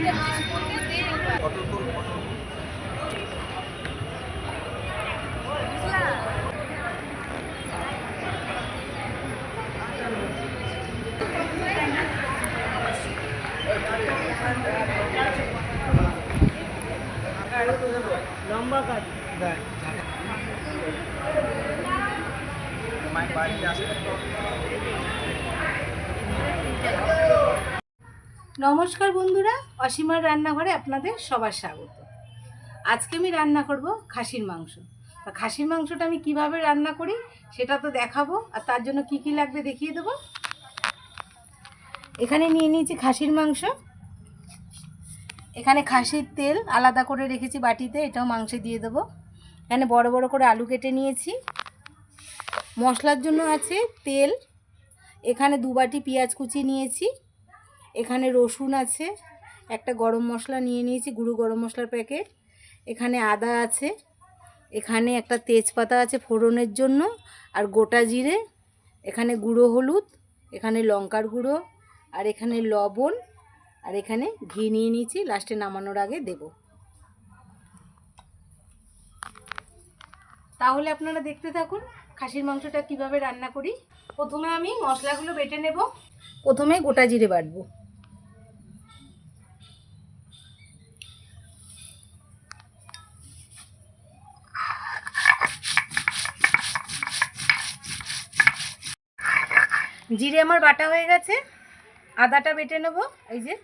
Thank you. নমস্কার বন্ধুরা, অসীমার রান্নাঘরে আপনাদের সবার স্বাগত। আজকে আমি রান্না করব খাসির মাংস। তা খাসির মাংসটা আমি কীভাবে রান্না করি সেটা তো দেখাবো, আর তার জন্য কি কি লাগবে দেখিয়ে দেবো। এখানে নিয়ে নিয়েছি খাসির মাংস। এখানে খাসির তেল আলাদা করে রেখেছি বাটিতে, এটাও মাংসে দিয়ে দেবো। এখানে বড় বড় করে আলু কেটে নিয়েছি। মশলার জন্য আছে তেল। এখানে দু বাটি পেঁয়াজ কুচি নিয়েছি। এখানে রসুন আছে, একটা গরম মশলা নিয়ে নিয়েছি, গুঁড়ো গরম মশলার প্যাকেট। এখানে আদা আছে, এখানে একটা তেজপাতা আছে ফোড়নের জন্য, আর গোটা জিরে, এখানে গুঁড়ো হলুদ, এখানে লঙ্কার গুঁড়ো, আর এখানে লবণ, আর এখানে ঘি নিয়ে নিয়েছি, লাস্টে নামানোর আগে দেব। তাহলে আপনারা দেখতে থাকুন খাসির মাংসটা কীভাবে রান্না করি। প্রথমে আমি মশলাগুলো বেটে নেব, প্রথমে গোটা জিরে বাটবো। জিরে আমার বাটা হয়ে গেছে আদাটা বেটে নেব এই যে।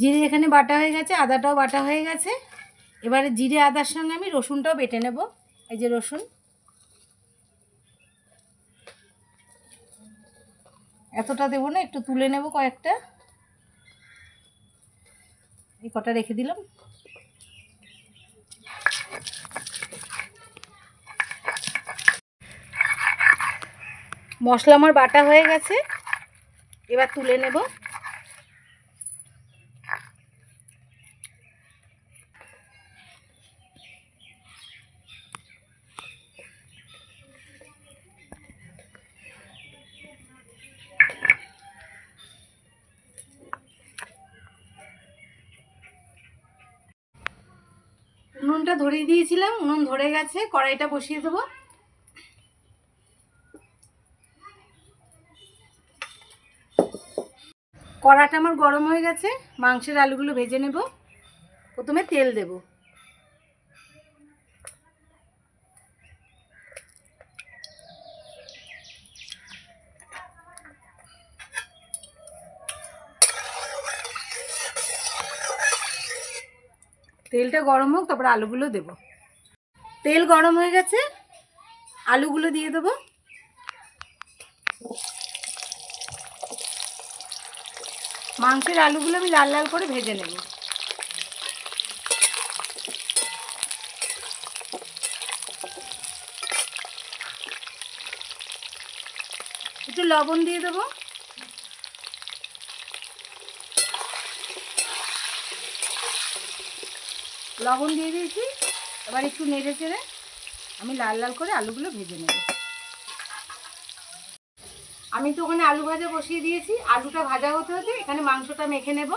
জিরে এখানে বাটা হয়ে গেছে, আদাটাও বাটা হয়ে গেছে। এবারে জিরে, আদার সঙ্গে আমি রসুনটাও বেটে নেব। এই যে রসুন। এতটা দেবো না, একটু তুলে নেব কয়েকটা। এই কটা রেখে দিলাম। মশলা আমার বাটা হয়ে গেছে। এবার তুলে নেব। ধরিয়ে দিয়েছিলাম উনুন ধরে গেছে, কড়াইটা বসিয়ে দেবো। কড়াটা আমার গরম হয়ে গেছে, মাংসের আলুগুলো ভেজে নেব। প্রথমে তেল দেব। তেলটা গরম হোক, তারপরে আলুগুলো দেব। তেল গরম হয়ে গেছে, আলুগুলো দিয়ে দেবো। মাংসের আলুগুলো আমি লাল লাল করে ভেজে নেব। একটু লবণ দিয়ে দেবো। লবণ দিয়ে দিয়েছি। এবার একটু নেড়ে চেড়ে আমি লাল লাল করে আলুগুলো ভেজে নেব। আমি তো ওখানে আলু ভাজা বসিয়ে দিয়েছি। আলুটা ভাজা হতে হতে এখানে মাংসটা মেখে নেব।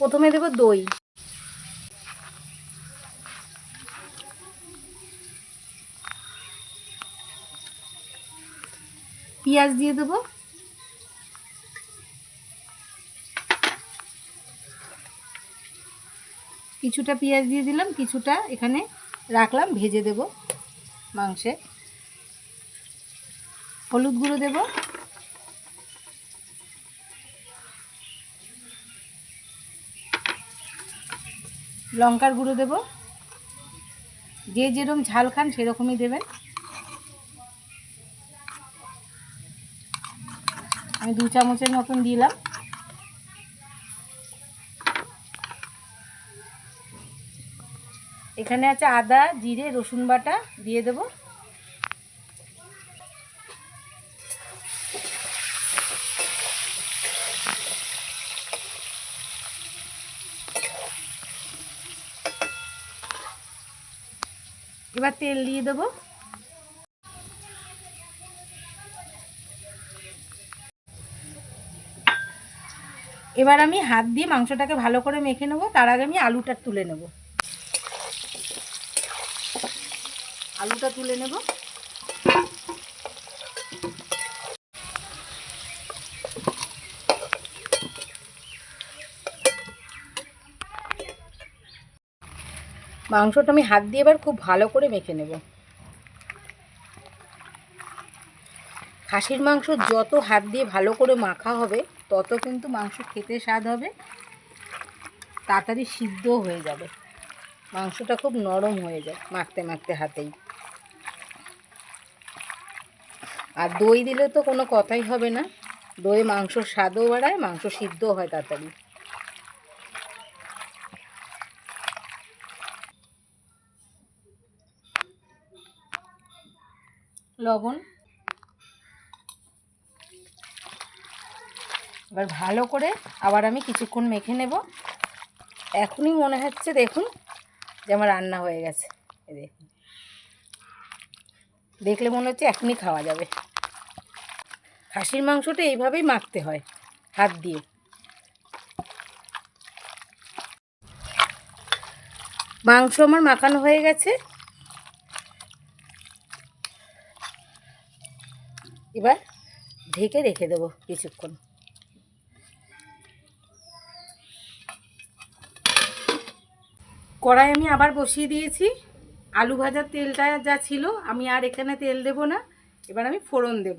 প্রথমে দেব দই। পেঁয়াজ দিয়ে দেবো। কিছুটা পেঁয়াজ দিয়ে দিলাম, কিছুটা এখানে রাখলাম, ভেজে দেব মাংসে। হলুদ গুঁড়ো দেব। লঙ্কার গুঁড়ো দেব। যে যেরকম ঝাল খান সেরকমই দেবেন। আমি দু চামচের মতন দিলাম। এখানে আছে আদা, জিরে, রসুন বাটা, দিয়ে দেবো। এবার তেল দিয়ে দেবো। এবার আমি হাত দিয়ে মাংসটাকে ভালো করে মেখে নেব। তার আগে আমি আলুটা তুলে নেব। আলুটা তুলে নেব। মাংসটা আমি হাত দিয়ে এবার খুব ভালো করে মেখে নেব। খাসির মাংস যত হাত দিয়ে ভালো করে মাখা হবে, তত কিন্তু মাংস খেতে স্বাদ হবে, তাড়াতাড়ি সিদ্ধ হয়ে যাবে। মাংসটা খুব নরম হয়ে যায় মাখতে মাখতে হাতেই। আর দই দিলে তো কোনো কথাই হবে না। দই মাংস স্বাদও বাড়ায়, মাংস সিদ্ধ হয় তাড়াতাড়ি। লবণ। এবার ভালো করে আবার আমি কিছুক্ষণ মেখে নেব। এখনই মনে হচ্ছে দেখুন যে আমার রান্না হয়ে গেছে। দেখুন। দেখলে মনে হচ্ছে এখনই খাওয়া যাবে। খাসির মাংসটা এইভাবেই মাখতে হয়, হাত দিয়ে। মাংস আমার মাখানো হয়ে গেছে। এবার ঢেকে রেখে দেবো কিছুক্ষণ। কড়াই আমি আবার বসিয়ে দিয়েছি। আলু ভাজার তেলটা যা ছিল, আমি আর এখানে তেল দেব না। এবার আমি ফোড়ন দেব।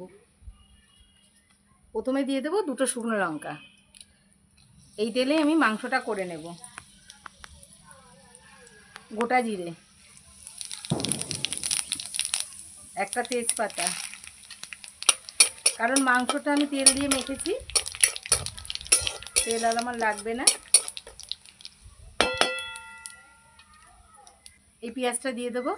প্রথমে দিয়ে দেবো দুটো শুকনো লঙ্কা। এই তেলে আমি মাংসটা করে নেব। গোটা জিরে। একটা তেজপাতা। কারণ মাংসটা আমি তেল দিয়ে মেখেছি। তেল আর আমার লাগবে না। এই পেঁয়াজটা দিয়ে দেবো।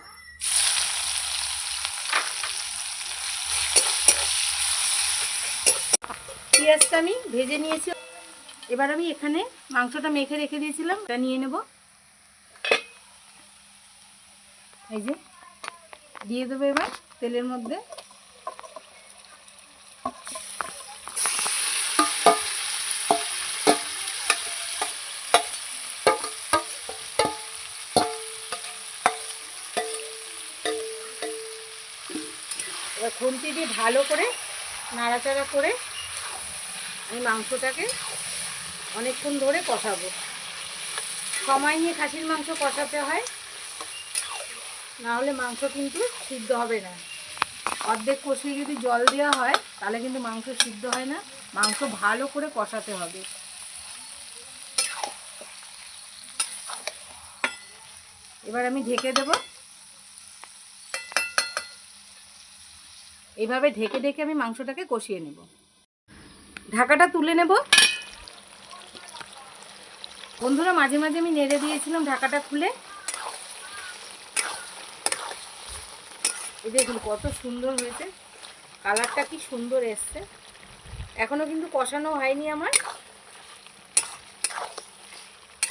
পেঁয়াজটা আমি ভেজে নিয়েছি। এবার আমি এখানে মাংসটা মেখে রেখে দিয়েছিলাম এটা নিয়ে নেব। এই যে, দিয়ে দেবো এবার তেলের মধ্যে। খুন্তি দিয়ে ভালো করে নাড়াচাড়া করে আমি মাংসটাকে অনেকক্ষণ ধরে কষাবো। সময় নিয়ে খাসির মাংস কষাতে হয় না হলে মাংস কিন্তু সিদ্ধ হবে না। অর্ধেক কষিয়ে যদি জল দেওয়া হয়, তাহলে কিন্তু মাংস সিদ্ধ হয় না, মাংস ভালো করে কষাতে হবে। এবার আমি ঢেকে দেবো। এভাবে ঢেকে ঢেকে আমি মাংসটাকে কষিয়ে নেব। ঢাকাটা তুলে নেব। বন্ধুরা, মাঝে মাঝে আমি নেড়ে দিয়েছিলাম ঢাকাটা খুলে। এই দেখুন, কত সুন্দর হয়েছে। কালারটা কি সুন্দর এসছে। এখনও কিন্তু কষানো হয়নি আমার।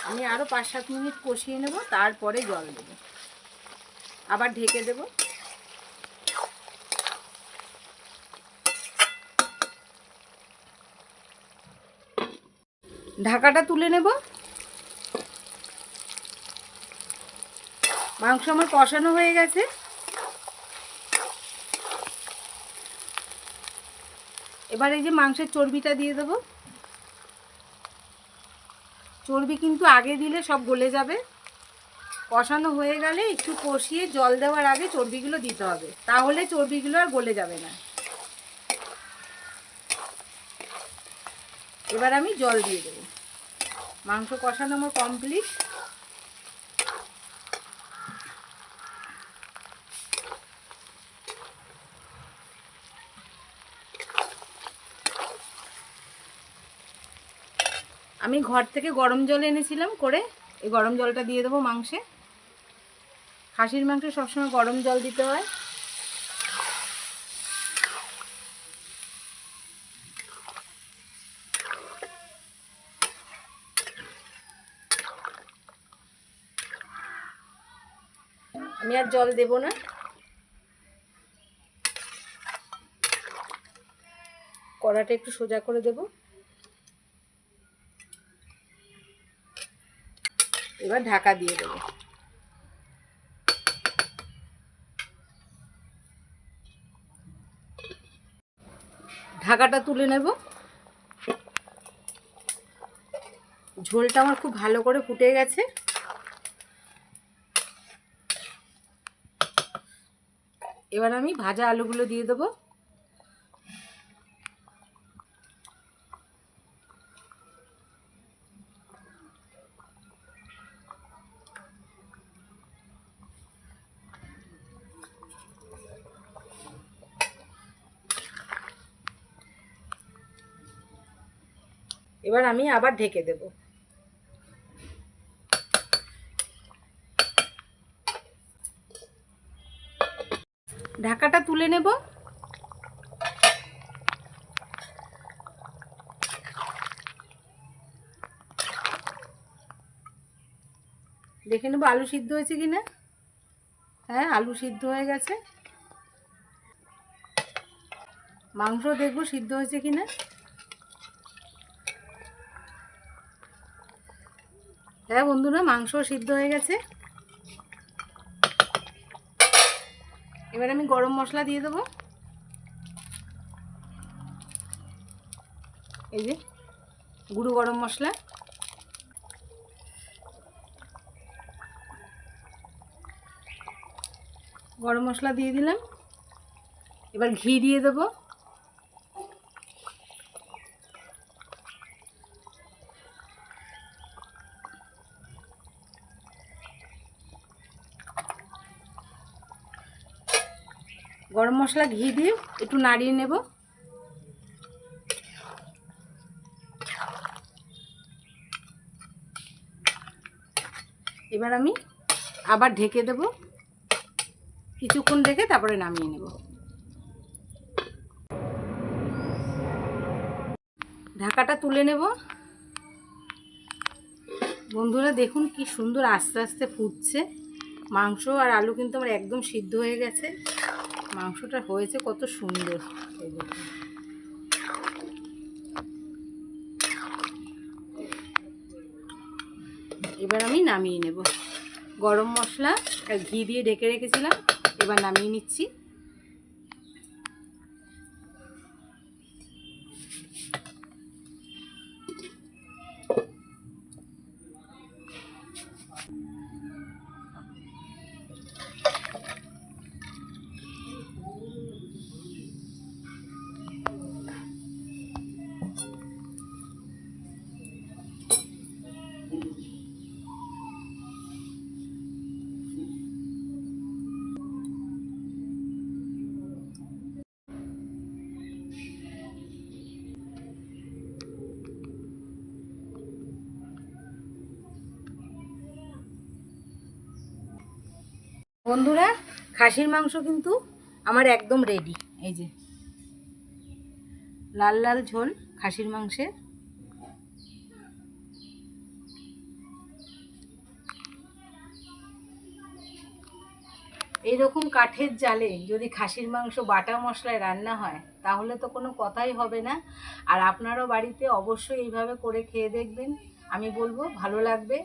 আমি আরও পাঁচ সাত মিনিট কষিয়ে নেব, তারপরে জল দেব। আবার ঢেকে দেবো। ঢাকাটা তুলে নেব। মাংস আমার কষানো হয়ে গেছে। এবার এই যে মাংসের চর্বিটা দিয়ে দেবো। চর্বি কিন্তু আগে দিলে সব গলে যাবে। কষানো হয়ে গেলে একটু কষিয়ে জল দেওয়ার আগে চর্বিগুলো দিতে হবে। তাহলে চর্বিগুলো আর গলে যাবে না। এবার আমি জল দিয়ে দেবো। মাংস কষানো আমার কমপ্লিট আমি ঘর থেকে গরম জল এনেছিলাম করে এই গরম জলটা দিয়ে দেবো মাংসে। খাসির মাংস সবসময় গরম জল দিতে হয়। আমি আর জল দেব না। কড়াটা একটু সোজা করে দেব। এবার ঢাকা দিয়ে দেবো। ঢাকাটা তুলে নেব। ঝোলটা আমার খুব ভালো করে ফুটে গেছে। এবার আমি ভাজা আলুগুলো দিয়ে দেবো। এবার আমি আবার ঢেকে দেব। ঢাকাটা তুলে নেব। দেখে নেব আলু সিদ্ধ হয়েছে কি না হ্যাঁ আলু সিদ্ধ হয়ে গেছে। মাংস দেখব সিদ্ধ হয়েছে কি না হ্যাঁ বন্ধুরা, মাংস সিদ্ধ হয়ে গেছে। এবার আমি গরম মশলা দিয়ে দেবো। এই যে, গুঁড়ো গরম মশলা। গরম মশলা দিয়ে দিলাম। এবার ঘি দিয়ে দেবো। গরম মশলা ঘি দিয়ে একটু নাড়িয়ে নেব। এবার আমি আবার ঢেকে দেব। কিছুক্ষণ রেখে তারপরে নামিয়ে নেব। ঢাকাটা তুলে নেব। বন্ধুরা দেখুন কি সুন্দর আস্তে আস্তে ফুটছে। মাংস আর আলু কিন্তু আমার একদম সিদ্ধ হয়ে গেছে। মাংসটা হয়েছে কত সুন্দর। এবার আমি নামিয়ে নেব। গরম মশলা ঘি দিয়ে ঢেকে রেখেছিলাম, এবার নামিয়ে নিচ্ছি। বন্ধুরা, খাসির মাংস কিন্তু আমার একদম রেডি এই যে, লাল লাল ঝোল খাসির মাংসের। এইরকম কাঠের জালে যদি খাসির মাংস, বাটা মশলায় রান্না হয়, তাহলে তো কোনো কথাই হবে না। আর আপনারাও বাড়িতে অবশ্যই এইভাবে করে খেয়ে দেখবেন। আমি বলব ভালো লাগবে।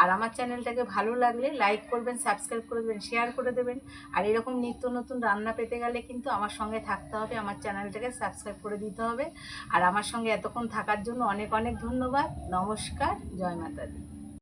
আর আমার চ্যানেলটাকে ভালো লাগলে লাইক করবেন সাবস্ক্রাইব করবেন শেয়ার করে দেবেন। আর এরকম নিত্য নতুন রান্না পেতে গেলে কিন্তু আমার সঙ্গে থাকতে হবে, আমার চ্যানেলটাকে সাবস্ক্রাইব করে দিতে হবে। আর আমার সঙ্গে এতক্ষণ থাকার জন্য অনেক অনেক ধন্যবাদ। নমস্কার, জয় মাতা দি